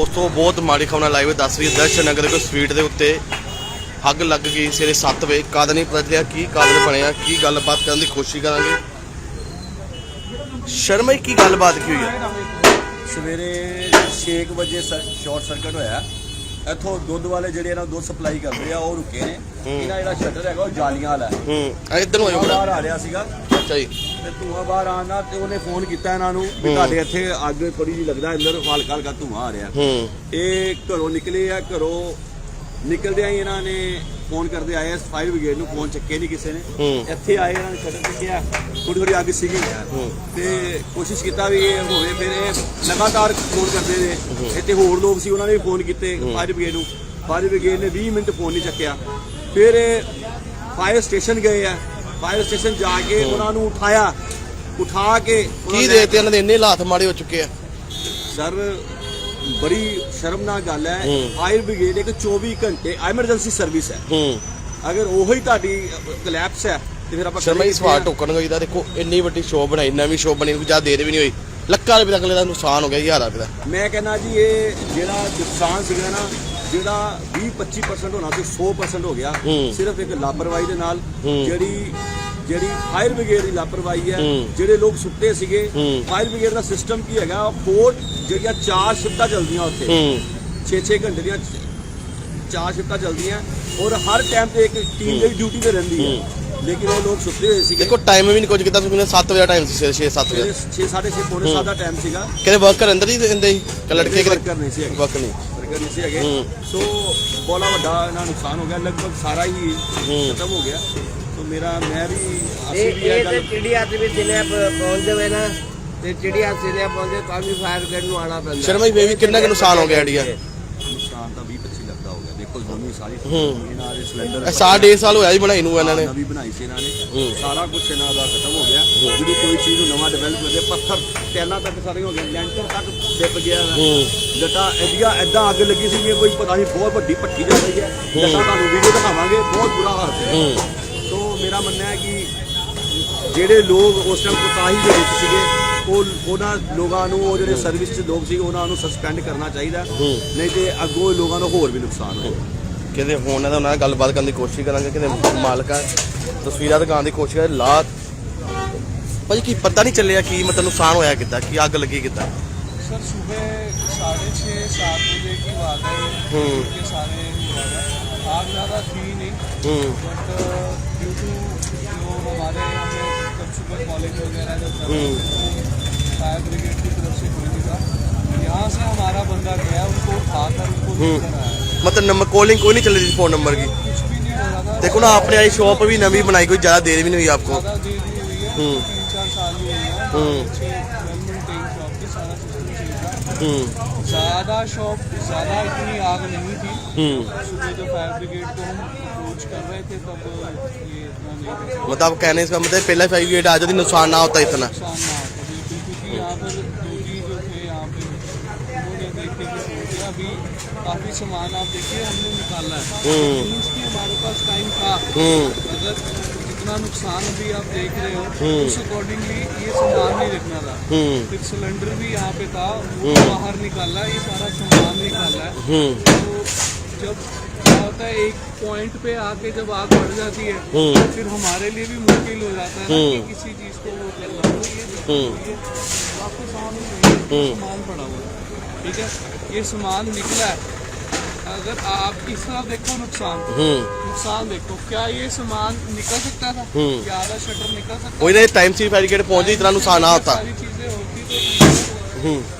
ਦੋਸਤੋ ਬਹੁਤ ਮਾੜੀ ਖਬਰ ਨਾਲ ਲਾਈਵ ਦੱਸ ਰਹੀ ਹੈ ਦਰਸ਼ਨ ਨਗਰ ਦੇ ਸਵੀਟ ਦੇ ਉੱਤੇ ਅੱਗ ਲੱਗ ਗਈ ਸਵੇਰੇ 7 ਵਜੇ। ਕਦ ਨਹੀਂ ਪਤਾ ਚੱਲਿਆ ਕੀ ਕਾਰਨ ਬਣਿਆ ਕੀ ਗੱਲਬਾਤ ਕਰਨ ਦੀ ਕੋਸ਼ਿਸ਼ ਕਰਾਂਗੇ। ਸ਼ਰਮਾ ਕੀ ਗੱਲਬਾਤ ਕੀ ਹੋਈ ਹੈ ਸਵੇਰੇ 6 ਵਜੇ ਸ਼ਾਰਟ ਸਰਕਟ ਹੋਇਆ। ਇੱਥੋਂ ਦੁੱਧ ਵਾਲੇ ਜਿਹੜੇ ਇਹਨਾਂ ਨੂੰ ਦੁੱਧ ਸਪਲਾਈ ਕਰਦੇ ਆ ਉਹ ਰੁਕੇ ਨੇ। ਇਹਨਾਂ ਜਿਹੜਾ ਸ਼ਟਰ ਹੈਗਾ ਉਹ ਜਾਲੀਆਂ ਵਾਲਾ ਹੈ। ਇੱਧਰ ਨੂੰ ਉਹ ਬਾਹਰ ਆ ਰਿਹਾ ਸੀਗਾ ਅੱਛਾ ਜੀ। ਤੇ ਧੂਆ ਬਾਹਰ ਆਉਣਾ ਤੇ ਉਹਨੇ ਫੋਨ ਕੀਤਾ ਇਹਨਾਂ ਨੂੰ ਵੀ ਤੁਹਾਡੇ ਇੱਥੇ ਅੱਗ ਥੋੜੀ ਜਿਹੀ ਲੱਗਦਾ ਅੰਦਰ ਹਲਕਾ ਹਲਕਾ ਧੂਆ ਆ ਰਿਹਾ। ਇਹ ਘਰੋਂ ਨਿਕਲੇ ਆ ਘਰੋਂ ਨਿਕਲਦਿਆਂ ਹੀ ਇਹਨਾਂ ਨੇ ਫੋਨ ਕਰਦੇ ਆਏ ਫਾਇਰ ਬ੍ਰਿਗੇਡ ਨੂੰ ਫੋਨ ਚੱਕੇ ਨਹੀਂ ਕਿਸੇ ਨੇ। ਇੱਥੇ ਆਏ ਇਹਨਾਂ ਨੇ ਸ਼ਟਰ ਚੱਕਿਆ ਥੋੜੀ ਥੋੜੀ ਅੱਗ ਸੀਗੀ। ਤੇ ਕੋਸ਼ਿਸ਼ ਕੀਤਾ ਵੀ ਇਹ ਹੋਵੇ ਫਿਰ ਇਹ ਲਗਾਤਾਰ ਫੋਨ ਕਰਦੇ ਨੇ ਇੱਥੇ ਹੋਰ ਲੋਕ ਸੀ ਉਹਨਾਂ ਨੇ ਵੀ ਫੋਨ ਕੀਤੇ ਫਾਇਰ ਬ੍ਰਿਗੇਡ ਨੂੰ। ਫਾਇਰ ਬ੍ਰਿਗੇਡ ਨੇ 20 ਮਿੰਟ ਫੋਨ ਨਹੀਂ ਚੱਕਿਆ। ਫਿਰ ਫਾਇਰ ਸਟੇਸ਼ਨ ਗਏ ਆ। ਫਾਇਰ ਸਟੇਸ਼ਨ ਜਾ ਕੇ ਉਹਨਾਂ ਨੂੰ ਉਠਾਇਆ ਉਠਾ ਕੇ ਕੀ ਨੇ- ਦੇ ਤੇ ਇਹਨਾਂ ਦੇ? ਇੰਨੇ ਹਾਲਾਤ ਮਾੜੇ ਹੋ ਚੁੱਕੇ ਆ। ਸਰ ਬੜੀ ਸ਼ਰਮਨਾਕ ਗੱਲ ਹੈ। ਫਾਇਰ ਬ੍ਰਿਗੇਡ ਇੱਕ 24 ਘੰਟੇ ਐਮਰਜੈਂਸੀ ਸਰਵਿਸ ਹੈ। ਅਗਰ ਉਹੀ ਤੁਹਾਡੀ ਕਲੈਪਸ ਹੈ ਤੇ ਫਿਰ ਆਪਾਂ ਸ਼ਰਮਾ ਕਰੀਏ ਸਵਾਲ ਟੋਕਣ ਗਈ ਦਾ ਦੇਖੋ ਇੰਨੀ ਵੱਡੀ ਸ਼ੋਅ ਬਣਾਈ ਨਵੀਂ ਸ਼ੋਅ ਬਣੀ ਕੋਈ ਜ਼ਿਆਦਾ ਦੇਰ ਵੀ ਨਹੀਂ ਹੋਈ। ਲੱਖਾਂ ਰੁਪਏ ਦਾ ਅਗਲੇ ਦਾ ਨੁਕਸਾਨ ਹੋ ਗਿਆ ਹਜ਼ਾਰਾਂ ਰੁਪਏ ਦਾ ਮੈਂ ਕਹਿੰਦਾ ਜੀ ਇਹ ਜਿਹੜਾ ਨੁਕਸਾਨ ਸੀਗਾ ਨਾ ਜਿਹੜਾ 20 25% ਹੋਣਾ ਸੀ 100% ਹੋ ਗਿਆ। ਸਿਰਫ ਇੱਕ ਲਾਪਰਵਾਹੀ ਦੇ ਨਾਲ। ਜਿਹੜੀ ਜਿਹੜੀ ਫਾਇਰ ਬ੍ਰਿਗੇਡ ਦੀ ਲਾਪਰਵਾਹੀ ਹੈ। ਜਿਹੜੇ ਲੋਕ ਸੁੱਤੇ ਸੀਗੇ। ਫਾਇਰ ਬ੍ਰਿਗੇਡ ਦਾ ਸਿਸਟਮ ਕੀ ਹੈਗਾ? ਫੋਰ ਜਿਹੜੀਆਂ ਚਾਰ ਸ਼ਿਫਟਾਂ ਚੱਲਦੀਆਂ ਉੱਥੇ। ਹੂੰ। 6-6 ਘੰਟੇ ਦੀਆਂ ਚਾਰ ਸ਼ਿਫਟਾਂ ਚੱਲਦੀਆਂ ਔਰ ਹਰ ਟਾਈਮ ਤੇ ਇੱਕ ਟੀਮ ਦੀ ਡਿਊਟੀ ਤੇ ਰਹਿੰਦੀ ਹੈ। ਲੇਕਿਨ ਉਹ ਲੋਕ ਸੁੱਤੇ ਹੋਏ ਸੀਗੇ। ਦੇਖੋ ਟਾਈਮ ਵੀ ਨਹੀਂ ਕੁਝ ਕੀਤਾ ਤੁਸੀਂ 7 ਵਜੇ ਟਾਈਮ ਸੀ 6 7 ਵਜੇ 6-6 ਪੌਣੇ ਸੱਤ ਦਾ ਟਾਈਮ ਸੀਗਾ। ਕਿਤੇ ਵਰਕਰ ਅੰਦਰ ਹੀ ਦਿੰਦੇ ਸੀ ਕਿ ਲੜਕੇ ਵਰਕਰ ਨਹੀਂ ਸੀ ਹੈਗੇ। ਵਰਕ ਨਹੀਂ। ਵਰਕਰ ਨਹੀਂ ਸੀ ਹੈਗੇ। ਸੋ ਬੋਲਾ ਵੱਡਾ ਇਹਨਾਂ ਨੁਕਸਾਨ ਹੋ ਗਿਆ ਲਗਭਗ ਸਾਰਾ ਹੀ ਖਤਮ ਹੋ ਗਿਆ। ਸੋ ਮੇਰਾ ਮੈਂ ਵੀ ਅਸੀਂ ਵੀ ਇਹ ਇਹ ਤੇ ਗੱਲ ਚਿੜੀ ਹੱਥ ਵੀ ਦਿਨੇ ਪਹੁੰਚ ਜਾਵੇ ਨਾ ਤੇ ਚਿੜੀ ਹੱਥ ਦਿਨੇ ਪਹੁੰਚੇ ਤਾਂ ਵੀ ਫਾਇਰ ਬ੍ਰਿਗੇਡ ਨੂੰ ਆਣਾ ਪੈਂਦਾ। ਸ਼ਰਮਾ ਜੀ, ਬੇਬੀ, ਕਿੰਨਾ ਕੁ ਨੁਕਸਾਨ ਹੋ ਗਿਆ ਆਈਡੀਆ? ਨੁਕਸਾਨ ਤਾਂ 20-25 ਲੱਖ ਦਾ ਹੋ ਗਿਆ। ਦੇਖੋ ਦੋਨੋਂ ਸਾਰੀ। ਇਹਨਾਂ ਦੇ ਸਿਲੰਡਰ ਸਾਲ ਡੇਢ ਸਾਲ ਹੋਇਆ ਜੀ ਬਣਾਈ ਨੂੰ ਇਹਨਾਂ ਨੇ। ਨਵੀਂ ਬਣਾਈ ਸੀ ਇਹਨਾਂ। ਨੇ। ਸਾਰਾ ਕੁਝ ਇਹਨਾਂ ਦਾ ਖਤਮ ਹੋ ਗਿਆ। ਜਿਹੜੀ ਕੋਈ ਚੀਜ਼ ਨੂੰ ਨਵਾਂ ਡਿਵੈਲਪ ਕਰਦੇ ਪੱਥਰ ਟੈਲਾਂ ਤੱਕ ਸਾਰੇ ਹੋ ਗਏ ਲੈਂਟਰ ਤੱਕ ਡਿੱਪ ਗਿਆ ਜਟਾ ਐਡੀਆਂ ਐਦਾਂ ਅੱਗ ਲੱਗੀ ਸੀ ਕਿ ਕੋਈ ਪਤਾ ਨਹੀਂ ਬਹੁਤ ਵੱਡੀ ਭੱਠੀ ਜਾ ਰਹੀ ਹੈ। ਜਟਾ ਤੁਹਾਨੂੰ ਵੀਡੀਓ ਦਿਖਾਵਾਂਗੇ ਬਹੁਤ ਬੁਰਾ ਹਾਲ ਸੀ। ਹੂੰ। ਸੋ ਮੇਰਾ ਮੰਨਣਾ ਹੈ ਕਿ ਜਿਹੜੇ ਲੋਕ ਉਸ ਟਾਈਮ ਕੋਤਾਹੀ ਦੇ ਵਿੱਚ ਸੀਗੇ ਉਹ ਉਹਨਾਂ ਲੋਕਾਂ ਨੂੰ ਉਹ ਜਿਹੜੇ ਸਰਵਿਸ 'ਚ ਲੋਕ ਸੀ ਉਹਨਾਂ ਨੂੰ ਸਸਪੈਂਡ ਕਰਨਾ ਚਾਹੀਦਾ ਨਹੀਂ ਤੇ ਅੱਗੋਂ ਲੋਕਾਂ ਨੂੰ ਹੋਰ ਵੀ ਨੁਕਸਾਨ ਹੋਵੇ ਕਿਤੇ ਹੁਣ ਇਹਨਾਂ ਨਾਲ ਗੱਲਬਾਤ ਕਰਨ ਦੀ ਕੋਸ਼ਿਸ਼ ਕਰਾਂਗੇ ਕਿਤੇ ਮਾਲਕਾਂ ਤਸਵੀਰਾਂ ਦਿਖਾਉਣ ਦੀ ਕੋਸ਼ਿਸ਼ ਕਰਾਂਗੇ ਲਾ ਭਾਜੀ ਕੀ ਪਤਾ ਨਹੀਂ ਚੱਲਿਆ ਕੀ ਮਤਲਬ ਨੁਕਸਾਨ ਹੋਇਆ ਕਿੱਦਾਂ ਕੀ ਅੱਗ ਲੱਗੀ ਕਿੱਦਾਂ सर सुबह साढ़े छः सात बजे की बात है ये हम्म। के सारे हुआ था आग ज़्यादा थी नहीं ਹੂੰ बट ड्यू टू जो हमारे यहाँ पे जब सुबह कॉलेज वगैरह जब चल हम्म। रहे थे फायर ब्रिगेड की तरफ से कोई नहीं था यहाँ से हमारा बंदा गया उनको उठाकर उनको लेकर आया मतलब नंबर कॉलिंग कोई नहीं चल रही फोन नंबर की कुछ भी नहीं हो रहा था देखो ना आपने आई शॉप भी नवी बनाई कोई ज्यादा देर भी नहीं हुई आपको ज़्यादा देर नहीं हुई है हम्म। तीन चार साल भी हुई है हम्म। अच्छे वेल मेंटेन शॉप की सारा सिस्टम चलता हम्म ज़्यादा शॉप ज़्यादा इतनी आग नहीं थी हम्म सुबह जब फायर ब्रिगेड को हम अप्रोच कर रहे थे तब ये इतना नहीं था। मतलब आप कहने इसका मतलब पहला फाइव गेट आ जाती नुकसान ना होता इतना नुकसान ना हो पर दो जी जो थे यहाँ पे उन्होंने देख के भी छोड़ अभी काफ़ी सामान आप देखिए हमने निकाला है। हम्म। मीन्स कि हमारे पास टाइम था। हम्म। अगर जितना नुकसान अभी आप देख रहे हो हम्म। उस अकॉर्डिंगली ये सामान नहीं रखना था। हम्म। फिर सिलेंडर भी यहाँ पे था वो बाहर निकाला ये सारा सामान निकाला है। हम्म। तो जब क्या होता है एक पॉइंट पे आके जब आग बढ़ जाती है हम्म। तो फिर हमारे लिए भी मुश्किल हो जाता है हम्म। कि किसी चीज़ को वो हम्म। ये आपके सामने है, ये हम्म। सामान पड़ा हुआ है ठीक है ये सामान निकला है अगर आप इस तरफ देखो नुकसान हम्म नुकसान देखो क्या ये सामान निकल सकता था हम्म। क्या आधा शटर निकल सकता वही ना टाइम से फाइव गेट पहुंची इतना नुकसान ना होता सारी चीजें होती तो हम्म इसको भी ठीक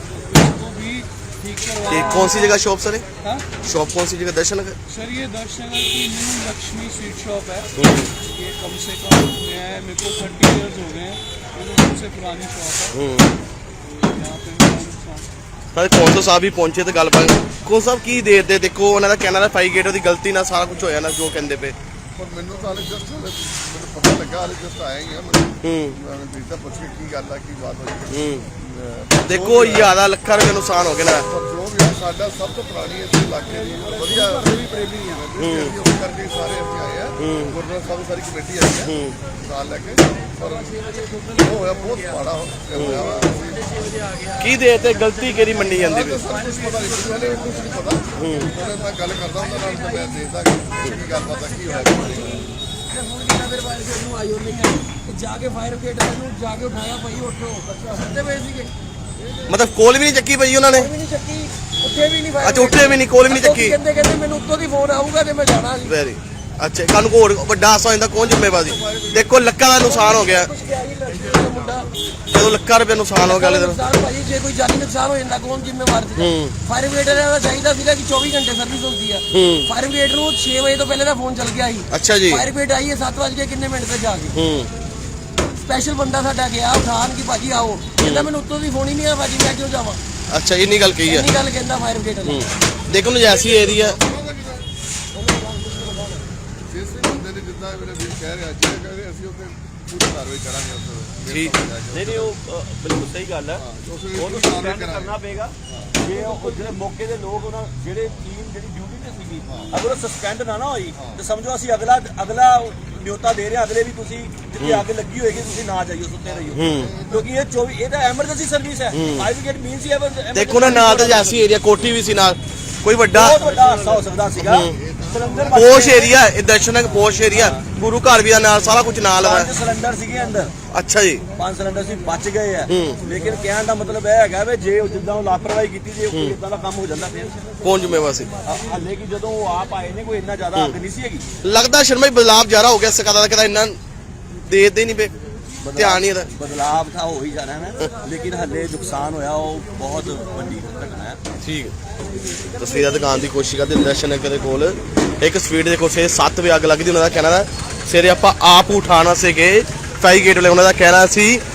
ये करवा कौन सी जगह शॉप सर है हाँ? शॉप कौन सी जगह दर्शन नगर सर ये दर्शन की न्यू लक्ष्मी स्वीट शॉप है हम्म ये कम से कम मैं मेरे को थर्टी इयर्स हो गए हैं ये तो सबसे पुरानी शॉप हम्म है यहाँ पे मेरा नुकसान ਸਾਰੇ ਕੌਂਸਲ ਸਾਹਿਬ ਵੀ ਪਹੁੰਚੇ ਤੇ ਗੱਲਬਾਤ ਕੌਂਸਲ ਸਾਹਿਬ ਕੀ ਦੇ ਦੇ ਦੇਖੋ ਉਹਨਾਂ ਦਾ ਕਹਿਣਾ ਦਾ ਫਾਈਵ ਗੇਟ ਉਹਦੀ ਗਲਤੀ ਨਾਲ ਸਾਰਾ ਕੁਝ ਹੋਇਆ ਨਾ ਜੋ ਕਹਿੰਦੇ ਪਏ ਪਰ ਮੈਨੂੰ ਤਾਂ ਹਾਲੇ ਜਸਟ ਮੈਨੂੰ ਪਤਾ ਲੱਗਾ ਹਾਲੇ ਜਸਟ ਆਇਆ ਹੀ ਆ ਮੈਂ ਹੂੰ ਮੈਂ ਬੀਤਾ ਪੁੱਛ ਕੇ ਕੀ ਗੱਲ ਆ ਕੀ ਬਾਤ ਹੋਈ ਹੂੰ ਦੇਖੋ ਜ਼ਿਆਦਾ ਲੱਖਾਂ ਰੁਪਏ ਨੁਕਸਾਨ ਹੋ ਗਿਆ ਨਾ। ਜੋ ਵੀ ਆ ਸਾਡਾ ਸਭ ਤੋਂ ਪੁਰਾਣੀ ਇਸ ਇਲਾਕੇ ਦੀ ਵਧੀਆ ਵੀ ਪ੍ਰੇਮੀ ਆ। ਉਹ ਕਰਕੇ ਸਾਰੇ ਇੱਥੇ ਆਏ ਆ। ਗੁਰਦੁਆਰਾ ਸਾਹਿਬ ਸਾਰੀ ਕਮੇਟੀ ਆਈ ਆ। ਨਾਲ ਲੈ ਕੇ। ਪਰ ਉਹ ਹੋਇਆ ਬਹੁਤ ਮਾੜਾ ਹੋਇਆ ਵਾ। ਕੀ ਦੇ ਤੇ ਗਲਤੀ ਕਿਹੜੀ ਮੰਨੀ ਜਾਂਦੀ ਵੀ? ਸਭ ਕੁਝ ਪਤਾ ਨਹੀਂ ਸੀ। ਉਹਨੇ ਕੁਝ ਨਹੀਂ ਪਤਾ। ਉਹਨੇ ਮੈਂ ਗੱਲ ਕਰਦਾ ਉਹਨਾਂ ਨਾਲ ਤੇ ਮੈਂ ਦੇਖਦਾ ਕਿ ਕੀ ਗੱਲ ਪਤਾ ਕੀ ਹੋਇਆ ਕੀ ਨਹੀਂ। ਤੇ ਜਾ ਕੇ ਫਾਇਰ ਬ੍ਰਿਗੇਡ ਨੂੰ ਜਾ ਕੇ ਉਠਾਇਆ ਭਾਈ ਉੱਠੋ। ਸੁੱਤੇ ਪਏ ਸੀਗੇ। ਮਤਲਬ ਕੋਲ ਵੀ ਨਹੀਂ ਚੱਕੀ ਪਈ ਉਹਨਾਂ ਨੇ? ਵੀ ਨਹੀਂ ਚੱਕੀ ਉੱਠੇ ਵੀ ਨਹੀਂ fire ਅੱਛਾ, ਉੱਠੇ ਵੀ ਨਹੀਂ, ਕੋਲ ਵੀ ਨਹੀਂ ਅੱਗੋਂ ਚੱਕੀ। ਕਹਿੰਦੇ ਕਹਿੰਦੇ ਮੈਨੂੰ ਉੱਤੋਂ ਦੀ ਫੋਨ ਆਊਗਾ ਤੇ ਮੈਂ ਜਾਣਾ ਜੀ ਵੈਰੀ ਅੱਛਾ ਕੱਲ ਨੂੰ ਹੋਰ ਵੱਡਾ ਹਾਸਾ ਹੋ ਜਾਂਦਾ ਕੌਣ ਜ਼ਿੰਮੇਵਾਰ? ਸੀ ਦੇਖੋ ਲੱਖਾਂ ਦਾ ਨੁਕਸਾਨ ਹੋ ਗਿਆ। ਕੁਛ ਕਿਹਾ ਜੀ ਲੜਕੀ ਦਾ ਮੁੰਡਾ। ਜਦੋਂ ਲੱਖਾਂ ਰੁਪਏ ਨੁਕਸਾਨ ਹੋ ਗਿਆ ਨੁਕਸਾਨ ਭਾਜੀ ਜੇ ਕੋਈ ਜਾਨੀ ਨੁਕਸਾਨ ਹੋ ਜਾਂਦਾ ਕੌਣ ਜ਼ਿੰਮੇਵਾਰ ਸੀ ਹੂੰ। ਫਾਇਰ ਬ੍ਰਿਗੇਡ ਦਾ ਚਾਹੀਦਾ ਸੀਗਾ ਕਿ 24 ਘੰਟੇ ਸਰਵਿਸ ਹੁੰਦੀ ਆ। ਹੂੰ। ਫਾਇਰ ਬ੍ਰਿਗੇਡ ਨੂੰ 6 ਵਜੇ ਤੋਂ ਪਹਿਲੇ ਦਾ ਫੋਨ ਚੱਲ ਗਿਆ ਸੀ। ਅੱਛਾ ਜੀ। ਫਾਇਰ ਬ੍ਰਿਗੇਡ ਆਈ ਹੈ 7 ਵਜੇ ਕਿੰਨੇ ਮਿੰਟ ਤੇ ਜਾ ਕੇ ਹੂੰ। ਸਪੈਸ਼ਲ ਬੰਦਾ ਸਾਡਾ ਗਿਆ ਉਠਾਣ ਕਿ ਭਾਜੀ ਆਓ? ਕਹਿੰਦਾ ਮੈਨੂੰ ਉੱਤੋਂ ਦੀ ਫੋਨ ਹੀ ਨਹੀਂ ਆ ਭਾਜੀ ਮੈਂ ਕਿਉਂ ਜਾਵਾਂ? ਅੱਛਾ ਇੰਨੀ ਗੱਲ ਕਹੀ ਹੈ ਇੰਨੀ ਗੱਲ ਕਹਿੰਦਾ ਫਾਇਰ ਬ੍ਰਿਗੇਡ ਵਾਲਾ। ਹੂੰ। ਦੇਖੋ ਨੂੰ ਜੈਸੀ ਏਰੀਆ ਜਿਸ ਵੀ ਬੰਦੇ ਨੇ ਜਿੱਦਾਂ ਮੇਰੇ ਵੀਰ ਕਹਿ ਰਿਹਾ ਜੀ ਕਹਿੰਦੇ ਅਸੀਂ ਉੱਤੇ ਪੂਰੀ ਕਾਰਵਾਈ ਕਰਾਂਗੇ ਉਸ ਠੀਕ। ਨਹੀਂ ਨਹੀਂ ਉਹ ਅ, ਬਿਲਕੁਲ ਸਹੀ ਗੱਲ ਹੈ। ਉਹਨੂੰ ਸਸਪੈਂਡ ਕਰਨਾ ਪਏਗਾ। ਜੇ ਉਹ ਜਿਹੜੇ ਮੌਕੇ ਦੇ ਲੋਕ ਉਹਨਾਂ ਜਿਹੜੇ ਟੀਮ ਜਿਹੜੀ ਡਿਊਟੀ ਤੇ ਸੀਗੀ ਅਗਰ ਉਹ ਸਸਪੈਂਡ ਨਾ ਨਾ ਹੋਈ ਤੇ ਸਮਝੋ ਅਸੀਂ ਅਗਲਾ ਅਗਲਾ ਨਿਯੋਤਾ ਦੇ ਰਹੇ ਅਗਲੇ ਵੀ ਤੁਸੀਂ ਜਿੱਥੇ ਅੱਗ ਲੱਗੀ ਹੋਏਗੀ ਤੁਸੀਂ ਨਾ ਜਾਈਓ ਸੁੱਤੇ ਰਹੀਓ। ਕਿਉਂਕਿ ਇਹ 24 ਇਹ ਤਾਂ ਐਮਰਜੈਂਸੀ ਸਰਵਿਸ ਹੈ। ਫਾਇਰ ਬ੍ਰਿਗੇਡ ਮੀਨਸ ਹੀ emergency ਦੇਖੋ ਨਾ ਨਾਲ ਤਾਂ ਜੈਸੀ ਏਰੀਆ ਕੋਠੀ ਵੀ ਸੀ ਨਾਲ। ਕੋਈ ਵੱਡਾ ਬਹੁਤ ਵੱਡਾ ਹਾਦਸਾ ਹੋ ਸਕਦਾ ਸੀਗਾ। ਪੋਸ਼। ਏਰੀਆ ਇਹ ਦਰਸ਼ਨਕ ਪੋਸ਼ ਏਰੀਆ ਗੁਰੂ ਘਰ ਵੀ ਨਾਲ ਸਾਰਾ ਕੁਝ ਨਾਲ ਹੈ ਸਿਲੰਡਰ ਸੀਗੇ ਅੰਦਰ। ਅੱਛਾ ਜੀ। ਪੰਜ ਸਿਲੰਡਰ ਸੀ ਬਚ ਗਏ ਆ। ਲੇਕਿਨ ਕਹਿਣ ਦਾ ਮਤਲਬ ਇਹ ਹੈਗਾ ਵੀ ਜੇ ਉਹ ਜਿੱਦਾਂ ਉਹ ਲਾਪਰਵਾਹੀ ਕੀਤੀ ਜੇ ਕੋਈ ਇਦਾਂ ਦਾ ਕੰਮ ਹੋ ਜਾਂਦਾ ਫਿਰ। ਕੌਣ ਜ਼ਿੰਮੇਵਾਰ ਸੀ? ਹਾਲੇ ਕਿ ਜਦੋਂ ਉਹ ਆਪ ਆਏ ਨੇ ਕੋਈ ਇੰਨਾ ਜ਼ਿਆਦਾ ਅੱਗ ਨਹੀਂ ਸੀ ਹੈਗੀ। ਲੱਗਦਾ ਸ਼ਰਮਾ ਜੀ ਬਦਲਾਵ ਜ਼ਿਆਦਾ ਹੋ ਗਿਆ ਸਕਦਾ ਕਿਦਾ ਇੰਨਾ ਦੇਦੇ ਨਹੀਂ ਪਏ। ਧਿਆਨ ਨਹੀਂ ਇਹਦਾ। ਬਦਲਾਵ ਤਾਂ ਹੋ ਹੀ ਜਾਣਾ ਹੈ ਲੇਕਿਨ ਹੱਲੇ ਨੁਕਸਾਨ ਹੋਇਆ ਉਹ ਬਹੁਤ ਵੱਡੀ ਘਟਨਾ ਹੈ। ਠੀਕ। ਤਸਵੀਰਾਂ ਦਿਖਾਉਣ ਦੀ ਕੋਸ਼ਿਸ਼ ਕਰਦੇ ਦਰਸ਼ਨਕ ਦੇ ਕੋਲ। ਇੱਕ ਸਪੀਡ ਦੇ ਕੋਲ ਸੇ 7 ਵਜੇ ਅੱਗ ਲੱਗਦੀ ਉਹਨਾਂ ਦਾ ਕਹਿਣਾ ਦਾ। ਸਵੇਰੇ ਆਪਾਂ ਆਪ ਉਠਾਉਣ ਵਾਸਤੇ ਗਏ ਗੇਟ ਵਾਲੇ ਉਹਨਾਂ ਦਾ ਕਹਿਣਾ ਸੀ